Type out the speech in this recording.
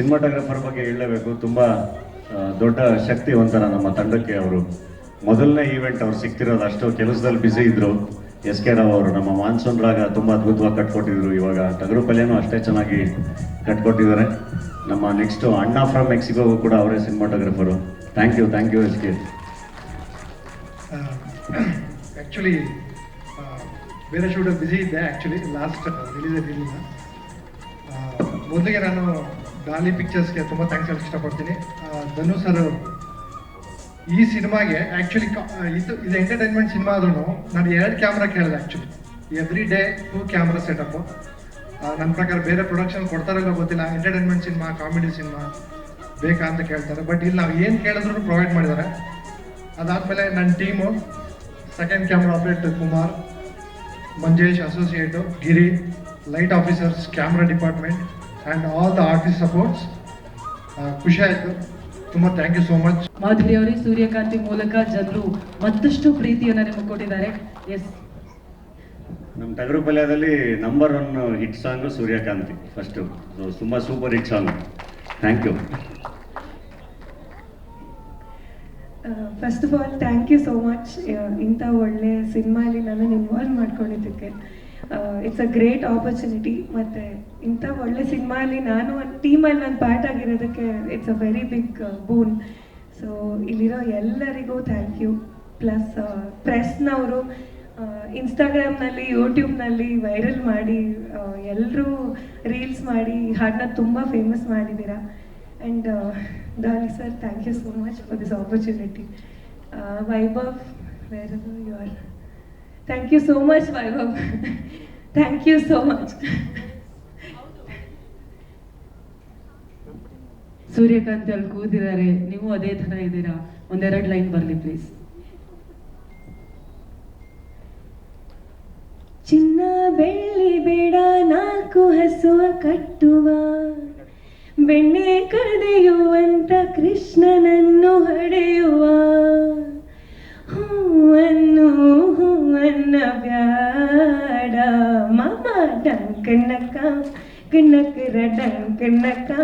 Cinematographer ಬಗ್ಗೆ ಹೇಳಲೇಬೇಕು ತುಂಬ ದೊಡ್ಡ ಶಕ್ತಿ ಒಂಥರ ನಮ್ಮ ತಂಡಕ್ಕೆ ಅವರು. ಮೊದಲನೇ ಈವೆಂಟ್ ಅವ್ರು ಸಿಗ್ತಿರೋದು ಅಷ್ಟು, ಕೆಲಸದಲ್ಲಿ ಬ್ಯುಸಿ ಇದ್ರು. ಎಸ್ ಕೆ ರಾವ್ ಅವರು ನಮ್ಮ ಮಾನ್ಸೂನ್ ರಾಗ ತುಂಬ ಅದ್ಭುತವಾಗಿ ಕಟ್ಕೊಟ್ಟಿದ್ರು. ಇವಾಗ ಟಗರು ಪಲ್ಯನೂ ಅಷ್ಟೇ ಚೆನ್ನಾಗಿ ಕಟ್ಕೊಟ್ಟಿದ್ದಾರೆ. ನಮ್ಮ ನೆಕ್ಸ್ಟು ಅಣ್ಣ ಫ್ರಮ್ ಮೆಕ್ಸಿಕೋಗೂ ಕೂಡ ಅವರೇ cinematographer. Thank you thank you S K actually ಬೇರೆ ಶೂಟ್ ಬ್ಯುಸಿ ಇದ್ದೆ ಆ್ಯಕ್ಚುಲಿ ಲಾಸ್ಟ್ ರಿಲೀಸ್ ಇರಲಿಲ್ಲ ಮೊದಲಿಗೆ ನಾನು ಡಾಲಿ ಪಿಕ್ಚರ್ಸ್ಗೆ ತುಂಬ ಥ್ಯಾಂಕ್ಸ್ ಹೇಳಕ್ಕೆ ಇಷ್ಟಪಡ್ತೀನಿ. ಧನು ಸರ್ ಈ ಸಿನಿಮಾಗೆ ಆ್ಯಕ್ಚುಲಿ ಇದು ಇದು ಎಂಟರ್ಟೈನ್ಮೆಂಟ್ ಸಿನಿಮಾ ಆದ್ರೂ ನಾನು ಎರಡು ಕ್ಯಾಮ್ರಾ ಕೇಳಿದೆ actually every day two camera setup ನನ್ನ ಪ್ರಕಾರ ಬೇರೆ ಪ್ರೊಡಕ್ಷನ್ ಕೊಡ್ತಾರಲ್ಲ ಗೊತ್ತಿಲ್ಲ. ಎಂಟರ್ಟೈನ್ಮೆಂಟ್ ಸಿನಿಮಾ ಕಾಮಿಡಿ ಸಿನಿಮಾ ಬೇಕಾ ಅಂತ ಕೇಳ್ತಾರೆ. ಬಟ್ ಇಲ್ಲಿ ನಾವು ಏನು ಕೇಳಿದ್ರು ಪ್ರೊವೈಡ್ ಮಾಡಿದ್ದಾರೆ. ಅದಾದಮೇಲೆ ನನ್ನ team second camera operator Kumar, Manjesh associate Giri light officers camera department and all the artist supports ಖುಷಿ ಆಯಿತು ತುಂಬ thank you so much Madhuri ಅವರೇ ಸೂರ್ಯಕಾಂತಿ ಮೂಲಕ ಜನರು ಮತ್ತಷ್ಟು ಪ್ರೀತಿಯನ್ನು ನಿಮಗೆ ಕೊಟ್ಟಿದ್ದಾರೆ. ಎಸ್ ನಮ್ಮ ಟಗರು ಪಲ್ಯದಲ್ಲಿ number one hit song Suryakanti first so ತುಂಬ super hit song thank you first of all thank you so much ಇಂಥ ಒಳ್ಳೆ ಸಿನಿಮಾಲಿ ನನ್ನ ಇನ್ವಾಲ್ವ್ ಮಾಡ್ಕೊಂಡಿದ್ದಕ್ಕೆ. ಇಟ್ಸ್ ಅ ಗ್ರೇಟ್ ಆಪರ್ಚುನಿಟಿ ಮತ್ತೆ ಇಂಥ ಒಳ್ಳೆ ಸಿನಿಮಾಲಿ ನಾನು ಒಂದು ಟೀಮಲ್ಲಿ ನಾನು part ಆಗಿರೋದಕ್ಕೆ it's a very big boon so ಇಲ್ಲಿರೋ ಎಲ್ಲರಿಗೂ ಥ್ಯಾಂಕ್ ಯು ಪ್ಲಸ್ ಪ್ರೆಸ್ನವರು ಇನ್ಸ್ಟಾಗ್ರಾಮ್ನಲ್ಲಿ ಯೂಟ್ಯೂಬ್ನಲ್ಲಿ ವೈರಲ್ ಮಾಡಿ ಎಲ್ಲರೂ ರೀಲ್ಸ್ ಮಾಡಿ, ಹಾಡನ್ನ ತುಂಬ ಫೇಮಸ್ ಮಾಡಿದ್ದೀರಾ and Daali sir thank you so much for this opportunity Vaibhav where you are thank you so much Vaibhav thank you so much Suryakanthi ಅಲ್ಲಿ ಕೂತಿದ್ದಾರೆ. ನೀವು ಅದೇ ತರ ಇದ್ದೀರಾ? ಒಂದೆರಡು ಲೈನ್ ಬರಲಿ ಪ್ಲೀಸ್ ಚಿನ್ನ ಬೆಳ್ಳಿ ಬೇಡ, ನಾಲ್ಕು ಹಸುವ ಕಟ್ಟುವ. ಬೆಣ್ಣೆ ಕದೆಯುವಂತ ಕೃಷ್ಣನನ್ನು ಹಡೆಯುವ. கிண்ணக்கா கிண்ணக்கு ரடம் கிண்ணக்கா